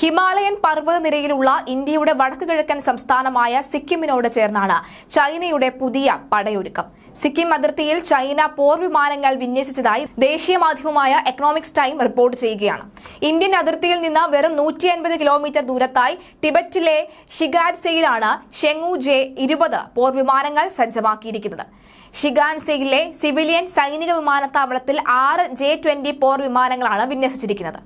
Himalayan പർവതനിരയിലുള്ള ഇന്ത്യയുടെ വടക്കു കിഴക്കൻ സംസ്ഥാനമായ സിക്കിമിനോട് ചേർന്നാണ് ചൈനയുടെ പുതിയ പടയൊരുക്കം. സിക്കിം അതിർത്തിയിൽ ചൈന പോർ വിമാനങ്ങൾ വിന്യസിച്ചതായി ദേശീയ മാധ്യമമായ എക്കണോമിക്സ് ടൈം റിപ്പോർട്ട് ചെയ്യുകയാണ്. ഇന്ത്യൻ അതിർത്തിയിൽ നിന്ന് വെറും നൂറ്റി അൻപത് കിലോമീറ്റർ ദൂരത്തായി ടിബറ്റിലെ ഷിഗാൻസെയിലാണ് ഷെങ്ങു ജെ ഇരുപത് പോർ വിമാനങ്ങൾ സജ്ജമാക്കിയിരിക്കുന്നത്. ഷിഗാൻസെയിലെ സിവിലിയൻ സൈനിക വിമാനത്താവളത്തിൽ ആറ് ജെ ട്വന്റി പോർ വിമാനങ്ങളാണ് വിന്യസിച്ചിരിക്കുന്നത്.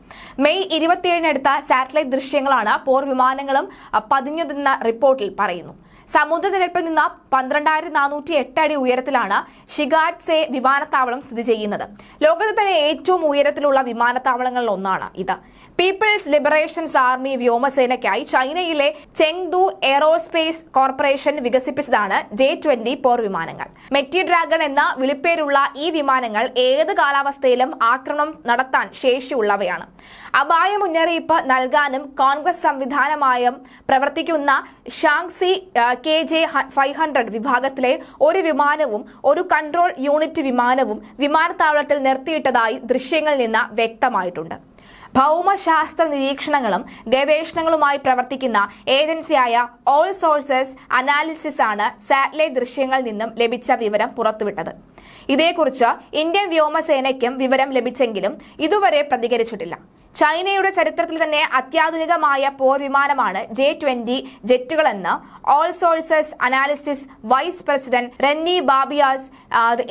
മെയ് ഇരുപത്തിയേഴിനെടുത്ത സാറ്റലൈറ്റ് ദൃശ്യങ്ങളാണ് പോർ വിമാനങ്ങളും പതിഞ്ഞതെന്ന റിപ്പോർട്ടിൽ പറയുന്നു. സമുദ്രനിരപ്പിൽ നിന്ന് പന്ത്രണ്ടായിരത്തി നാനൂറ്റി എട്ട് അടി ഉയരത്തിലാണ് ഷിഗാറ്റ്സെ വിമാനത്താവളം സ്ഥിതി ചെയ്യുന്നത്. ലോകത്തിൽ തന്നെ ഏറ്റവും ഉയരത്തിലുള്ള വിമാനത്താവളങ്ങളിൽ ഒന്നാണ് ഇത്. പീപ്പിൾസ് ലിബറേഷൻസ് ആർമി വ്യോമസേനയ്ക്കായി ചൈനയിലെ ചെങ്ദു എയറോസ്പേസ് കോർപ്പറേഷൻ വികസിപ്പിച്ചതാണ് ജെ ട്വന്റി പോർ വിമാനങ്ങൾ. മെറ്റി ഡ്രാഗൺ എന്ന വിളിപ്പേരുള്ള ഈ വിമാനങ്ങൾ ഏത് കാലാവസ്ഥയിലും ആക്രമണം നടത്താൻ ശേഷിയുള്ളവയാണ്. അപായ മുന്നറിയിപ്പ് നൽകാനും കോൺഗ്രസ് സംവിധാനമായും പ്രവർത്തിക്കുന്ന Shaanxi K J five hundred വിഭാഗത്തിലെ ഒരു വിമാനവും ഒരു കൺട്രോൾ യൂണിറ്റ് വിമാനവും വിമാനത്താവളത്തിൽ നിർത്തിയിട്ടതായി ദൃശ്യങ്ങളിൽ നിന്ന് വ്യക്തമായിട്ടുണ്ട്. ഭൗമശാസ്ത്ര നിരീക്ഷണങ്ങളും ഗവേഷണങ്ങളുമായി പ്രവർത്തിക്കുന്ന ഏജൻസിയായ ഓൾ സോഴ്സസ് അനാലിസിസ് ആണ് സാറ്റലൈറ്റ് ദൃശ്യങ്ങളിൽ നിന്നും ലഭിച്ച വിവരം പുറത്തുവിട്ടത്. ഇതേക്കുറിച്ച് ഇന്ത്യൻ വ്യോമസേനയ്ക്കും വിവരം ലഭിച്ചെങ്കിലും ഇതുവരെ പ്രതികരിച്ചിട്ടില്ല. ചൈനയുടെ ചരിത്രത്തിൽ തന്നെ അത്യാധുനികമായ പോർ വിമാനമാണ് J twenty ജെറ്റുകളെന്ന് All Source analysts vice president Renny Babiarz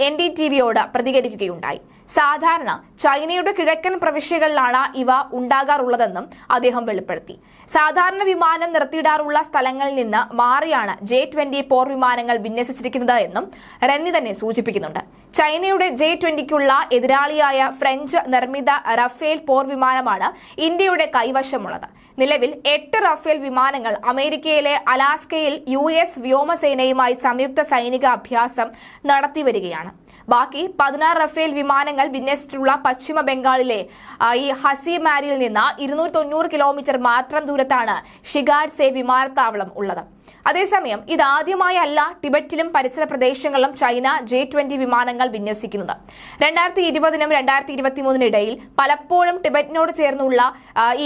N D T വിയോട് പ്രതികരിക്കുകയുണ്ടായി. സാധാരണ ചൈനയുടെ കിഴക്കൻ പ്രവിശ്യകളിലാണ് ഇവ ഉണ്ടാകാറുള്ളതെന്നും അദ്ദേഹം വെളിപ്പെടുത്തി. സാധാരണ വിമാനം നിർത്തിയിടാറുള്ള സ്ഥലങ്ങളിൽ നിന്ന് മാറിയാണ് ജെ ട്വന്റി പോർ വിമാനങ്ങൾ വിന്യസിച്ചിരിക്കുന്നത് എന്നും റെന്നി തന്നെ സൂചിപ്പിക്കുന്നുണ്ട്. ചൈനയുടെ ജെ ട്വന്റിക്കുള്ള എതിരാളിയായ ഫ്രഞ്ച് നിർമ്മിത റഫേൽ പോർ വിമാനമാണ് ഇന്ത്യയുടെ കൈവശമുള്ളത്. നിലവിൽ എട്ട് റഫേൽ വിമാനങ്ങൾ അമേരിക്കയിലെ അലാസ്കയിൽ യു എസ് വ്യോമസേനയുമായി സംയുക്ത സൈനിക അഭ്യാസം നടത്തിവരികയാണ്. ബാക്കി പതിനാറ് റഫേൽ വിമാനങ്ങൾ വിന്യസിച്ചിട്ടുള്ള പശ്ചിമ ബംഗാളിലെ ഈ ഹസിമാരിയിൽ നിന്ന് ഇരുന്നൂറ്റി കിലോമീറ്റർ മാത്രം ദൂരത്താണ് ഷിഗാർസെ വിമാനത്താവളം ഉള്ളത്. അതേസമയം ഇതാദ്യമായല്ല ടിബറ്റിലും പരിസര പ്രദേശങ്ങളിലും ചൈന ജെ ട്വന്റി വിമാനങ്ങൾ വിന്യസിക്കുന്നത്. രണ്ടായിരത്തി ഇരുപതിനും രണ്ടായിരത്തി ഇരുപത്തി മൂന്നിനിടയിൽ പലപ്പോഴും ടിബറ്റിനോട് ചേർന്നുള്ള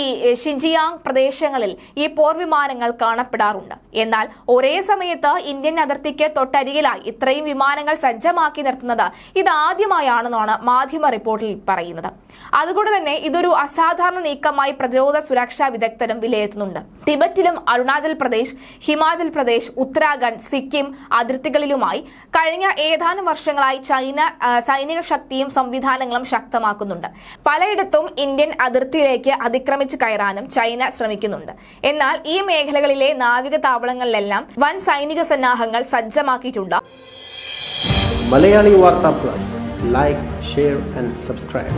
ഈ ഷിൻജിയാങ് പ്രദേശങ്ങളിൽ ഈ പോർ വിമാനങ്ങൾ കാണപ്പെടാറുണ്ട്. എന്നാൽ ഒരേ സമയത്ത് ഇന്ത്യൻ അതിർത്തിക്ക് തൊട്ടരികിലായി ഇത്രയും വിമാനങ്ങൾ സജ്ജമാക്കി നിർത്തുന്നത് ഇതാദ്യമായാണെന്നാണ് മാധ്യമ റിപ്പോർട്ടിൽ പറയുന്നത്. അതുകൊണ്ട് തന്നെ ഇതൊരു അസാധാരണ നീക്കമായി പ്രതിരോധ സുരക്ഷാ വിദഗ്ധരും വിലയിരുത്തുന്നുണ്ട്. ടിബറ്റിലും അരുണാചൽ പ്രദേശ് ഹിമാചൽ പ്രദേശ് ഉത്തരാഖണ്ഡ് സിക്കിം അതിർത്തികളിലുമായി കഴിഞ്ഞ ഏതാനും വർഷങ്ങളായി ചൈന സൈനിക ശക്തിയും സംവിധാനങ്ങളും ശക്തമാക്കുന്നുണ്ട്. പലയിടത്തും ഇന്ത്യൻ അതിർത്തിയിലേക്ക് അതിക്രമിച്ച് കയറാനും ചൈന ശ്രമിക്കുന്നുണ്ട്. എന്നാൽ ഈ മേഖലകളിലെ നാവിക താവളങ്ങളിലെല്ലാം വൻ സൈനിക സന്നാഹങ്ങൾ സജ്ജമാക്കിയിട്ടുണ്ട്. മലയാളി വാർത്താ plus. Like share and subscribe